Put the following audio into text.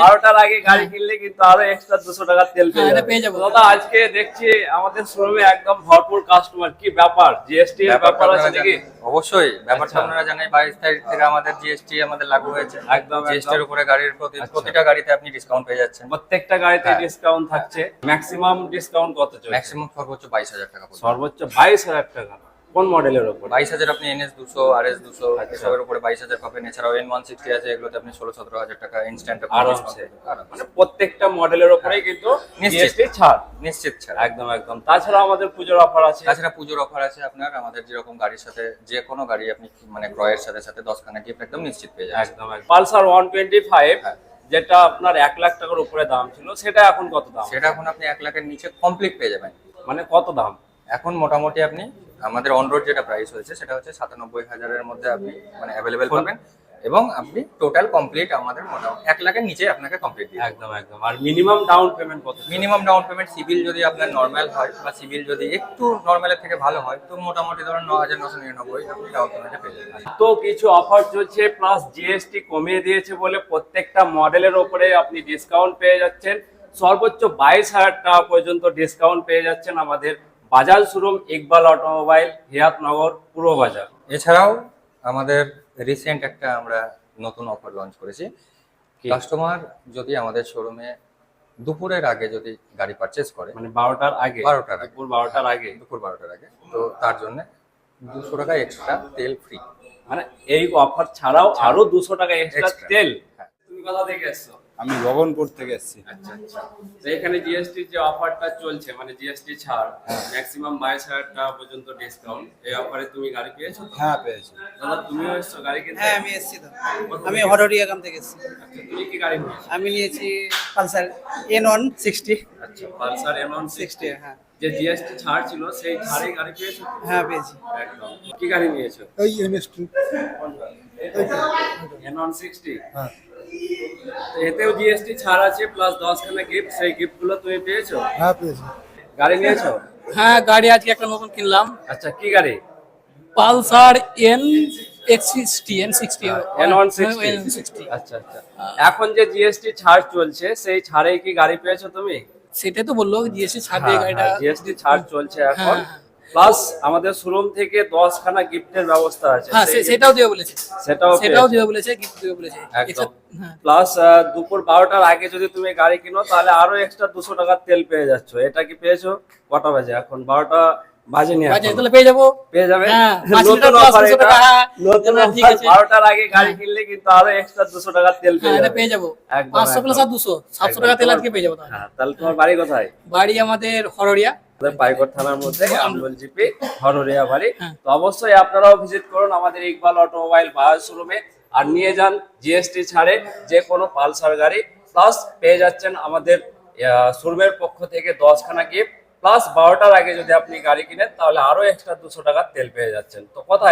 বারোটার আগে গাড়ি কিনলে কিন্তু আরও এক্সট্রা দুশো টাকার তেল পেয়ে হ্যাঁ, যাবে। দাদা আজকে দেখছি আমাদের শোরুমে একদম ভরপুর কাস্টমার কি ব্যাপার? জিএসটি ব্যাপার আছে নাকি? অবশ্যই ব্যাপারটা আচ্ছা। আপনারা জানেন বাইশ তারিখ থেকে আমাদের জিএসটি আমাদের লাগু হয়েছে। একদম, জিএসটি এর উপরে গাড়ির প্রতি আচ্ছা। প্রতিটা গাড়িতে আপনি ডিসকাউন্ট পেয়ে যাচ্ছেন। প্রত্যেকটা গাড়িতে হ্যাঁ। ডিসকাউন্ট থাকছে। ম্যাক্সিমাম ডিসকাউন্ট কত চলছে? ম্যাক্সিমাম সর্বোচ্চ বাইশ হাজার টাকা সর্বোচ্চ বাইশ হাজার টাকা। কোন মডেলের উপর বাইশ হাজার আপনি এনএস দুশো আর এস দুশো আচ্ছা। এসবের উপরে বাইশ হাজার পাবেন এছাড়াও এন ওয়ান সিক্সটি আছে এগুলোতে আপনি ষোলো সতেরো হাজার টাকা ইনস্ট্যান্ট আরামসে মানে প্রত্যেকটা মডেলের উপরেই কিন্তু নিশ্চিত। ছাড়। নিশ্চিত ছাড়। একদম একদম। তাছাড়া আমাদের পুজোর অফার আছে। তাছাড়া পুজোর অফার আছে আপনার আমাদের যেরকম গাড়ির সাথে যে কোনো গাড়ি আপনি মানে ক্রয়ের সাথে সাথে দশখানা গিফট একদম নিশ্চিত পেয়ে যাবেন। একদম একদম। Pulsar one twenty five. যেটা আপনার এক লাখ টাকার উপরে দাম ছিল সেটা এখন কত দাম? সেটা এখন আপনি এক লাখের নিচে কমপ্লিট পেয়ে যাবেন। মানে কত দাম? এখন মোটামুটি আপনি আমাদের অন রোড যেটা প্রাইস হয়েছে সেটা হচ্ছে সাতানব্বই হাজারের মধ্যে আপনি মানে অ্যাভেলেবেল পাবেন। এবং আপনি টোটাল কমপ্লিট আমাদের মোটামুটি এক লাখের নিচে আপনাকে কমপ্লিট দিয়ে একদম একদম। আর মিনিমাম ডাউন পেমেন্ট কত? মিনিমাম ডাউন পেমেন্ট সিভিল যদি আপনার নর্মাল হয় বা সিভিল যদি একটু নর্মালের থেকে ভালো হয় তো মোটামুটি ধরুন ন হাজার নশো নিরানব্বই আপনি ডাউন পেমেন্টে পেয়ে যাবেন। তো কিছু অফার চলছে প্লাস জিএসটি কমিয়ে দিয়েছে বলে প্রত্যেকটা মডেলের ওপরে আপনি ডিসকাউন্ট পেয়ে যাচ্ছেন। সর্বোচ্চ বাইশ হাজার টাকা পর্যন্ত ডিসকাউন্ট পেয়ে যাচ্ছেন আমাদের বাজাজ শোরুম ইকবাল অটোমোবাইল হিয়াতনগর পূর্ব বাজার। এছাড়াও আমাদের রিসেন্ট একটা আমরা নতুন অফার লঞ্চ করেছি। কাস্টমার যদি আমাদের শোরুমে দুপুরের আগে যদি গাড়ি পারচেস করে মানে বারোটার আগে? বারোটার আগে। দুপুর বারোটার আগে? দুপুর বারোটার আগে। তো তার জন্য দুশো টাকা এক্সট্রা তেল ফ্রি মানে এই অফার ছাড়াও আরও দুশো টাকা এক্সট্রা তেল? হ্যাঁ। তুমি কোথা থেকে এসছো? আমি ভবনপুর থেকে এসেছি। আচ্ছা আচ্ছা। তো এখানে জিএসটি যে অফারটা চলছে মানে জিএসটি ছাড় ম্যাক্সিমাম বাইশ হাজার টাকা পর্যন্ত ডিসকাউন্ট এই অফারে তুমি গাড়ি পেয়েছ হ্যাঁ পেয়েছি। দাদা তুমিও এসছো গাড়ি কিনতে? হ্যাঁ আমি এসেছি তো আমি হরডিয়া গ্রাম থেকে এসেছি। আচ্ছা, তুমি কি গাড়ি নিয়েছো? আমি নিয়েছি পালসার এন ওয়ান সিক্সটি আচ্ছা পালসার এমন সিক্সটি হ্যাঁ। যে জিএসটি ছাড় ছিল সেই ছাড়ে গাড়ি পেয়েছ হ্যাঁ পেয়েছি। একদম। কি গাড়ি নিয়েছো? ওই এমএস টু এনন সিক্সটি হ্যাঁ। এতেও জিএসটি ছাড় আছে প্লাস দশখানা গিফট সেই গিফটগুলো তুমি পেয়েছ? হ্যাঁ পেয়েছি। গাড়ি নিয়েছো? হ্যাঁ গাড়ি আজকে একটা নতুন কিনলাম। আচ্ছা কি গাড়ি? Pulsar N X sixty N sixty N one sixty আচ্ছা আচ্ছা। এখন যে জিএসটি ছাড় চলছে সেই ছাড়ে কি গাড়ি পেয়েছ তুমি? সেটাই তো বলল জিএসটি ছাড় দিয়ে গাড়িটা জিএসটি ছাড় চলছে এখন। হ্যাঁ, হ্যাঁ। প্লাস আমাদের শোরুম থেকে দশখানা গিফটের ব্যবস্থা আছে। হ্যাঁ সেটাও দিয়ে বলেছে। সেটাও সেটাও দিয়ে বলেছে গিফট দিয়ে বলেছে। একদম। হ্যাঁ। প্লাস দুপুর বারোটার আগে যদি তুমি গাড়ি কিনো তাহলে আরও এক্সট্রা দুশো টাকার তেল পেয়ে যাচ্ছ। এটা কি পেয়েছ? কটা বাজে? এখন বারোটা বাজে, তাহলে পেয়ে যাব। পেয়ে যাবে? হ্যাঁ, নতুন এটা। নতুন বারোটার আগে গাড়ি কিনলে কিন্তু আরও এক্সট্রা দুশো টাকার তেল পেয়ে যাবে। পেয়ে যাব। পাঁচশো প্লাস আর দুশো। সাতশো টাকা তেল আজকে পেয়ে যাব তাহলে তোমার বাড়ি কোথায়? বাড়ি আমাদের হরড়িয়া। পাইকর থানার মধ্যে আমরুল জিপি হররিয়া বাড়ি। হ্যাঁ। তো অবশ্যই আপনারাও ভিজিট করুন আমাদের ইকবাল অটোমোবাইল বাজাজ শোরুমে আর নিয়ে যান জিএসটি ছাড়ে যে কোনো পালসার গাড়ি। প্লাস পেয়ে যাচ্ছেন আমাদের শোরুমের পক্ষ থেকে দশখানা গিফট প্লাস বারোটার আগে যদি আপনি গাড়ি কিনেন তাহলে আরও এক্সট্রা দুশো টাকার তেল পেয়ে যাচ্ছেন। তো কোথায়